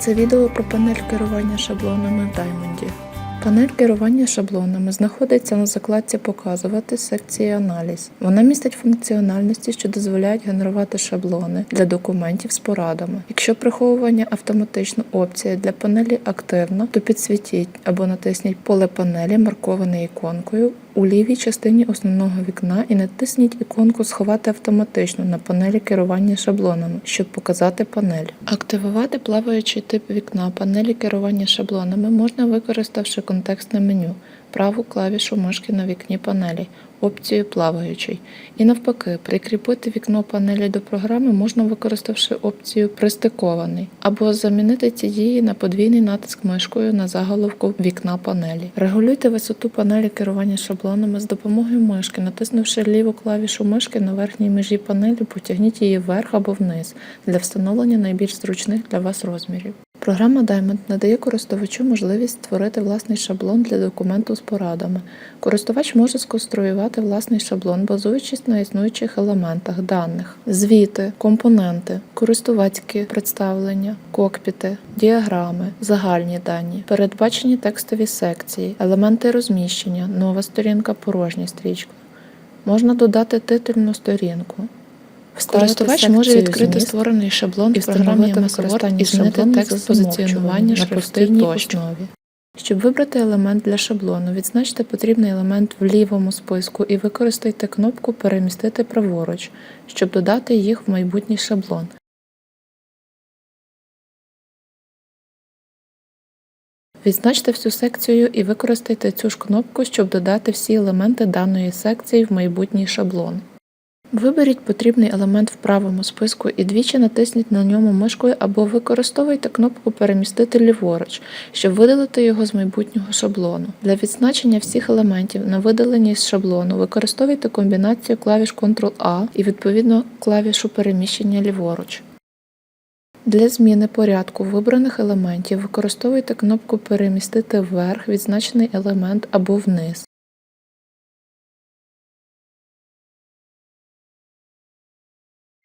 Це відео про панель керування шаблонами в Diamond. Панель керування шаблонами знаходиться на закладці Показувати секції Аналіз. Вона містить функціональності, що дозволяють генерувати шаблони для документів з порадами. Якщо приховування автоматично опція для панелі активна, то підсвітіть або натисніть поле панелі, марковане іконкою у лівій частині основного вікна і натисніть іконку Сховати автоматично на панелі керування шаблонами, щоб показати панель. Активувати плаваючий тип вікна панелі керування шаблонами можна використавши контекстне меню, праву клавішу мишки на вікні панелі, опцію плаваючий. І навпаки, прикріпити вікно панелі до програми можна використавши опцію Пристикований або замінити ці дії на подвійний натиск мишкою на заголовку вікна панелі. Регулюйте висоту панелі керування шаблонами з допомогою мишки, натиснувши ліву клавішу мишки на верхній межі панелі, потягніть її вверх або вниз для встановлення найбільш зручних для вас розмірів. Програма Diamond надає користувачу можливість створити власний шаблон для документу з порадами. Користувач може сконструювати власний шаблон, базуючись на існуючих елементах даних, звіти, компоненти, користувацькі представлення, кокпіти, діаграми, загальні дані, передбачені текстові секції, елементи розміщення, нова сторінка, порожня стрічка. Можна додати титульну сторінку. Користувач може відкрити створений шаблон і в програмі MS Word і змінити текст позиціонування простій основі. Щоб вибрати елемент для шаблону, відзначте потрібний елемент в лівому списку і використайте кнопку Перемістити праворуч, щоб додати їх в майбутній шаблон. Відзначте всю секцію і використайте цю ж кнопку, щоб додати всі елементи даної секції в майбутній шаблон. Виберіть потрібний елемент в правому списку і двічі натисніть на ньому мишкою або використовуйте кнопку Перемістити ліворуч, щоб видалити його з майбутнього шаблону. Для відзначення всіх елементів на видаленні з шаблону використовуйте комбінацію клавіш Ctrl-A і відповідно клавішу переміщення ліворуч. Для зміни порядку вибраних елементів використовуйте кнопку Перемістити вверх відзначений елемент або вниз.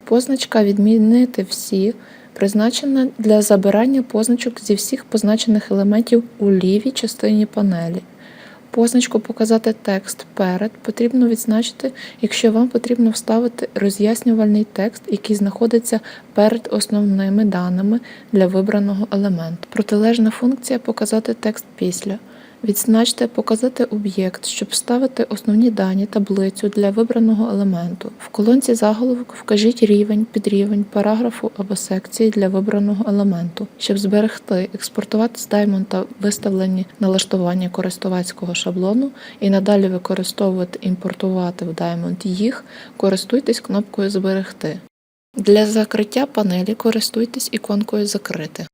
Позначка Відмінити всі призначена для забирання позначок зі всіх позначених елементів у лівій частині панелі. Позначку Показати текст перед потрібно відзначити, якщо вам потрібно вставити роз'яснювальний текст, який знаходиться перед основними даними для вибраного елементу. Протилежна функція Показати текст після. Відзначте Показати об'єкт, щоб вставити основні дані таблицю для вибраного елементу. В колонці заголовок вкажіть рівень, підрівень, параграфу або секції для вибраного елементу. Щоб зберегти, експортувати з Diamond та виставлені налаштування користувацького шаблону і надалі використовувати імпортувати в Diamond їх, користуйтесь кнопкою Зберегти. Для закриття панелі користуйтесь іконкою Закрити.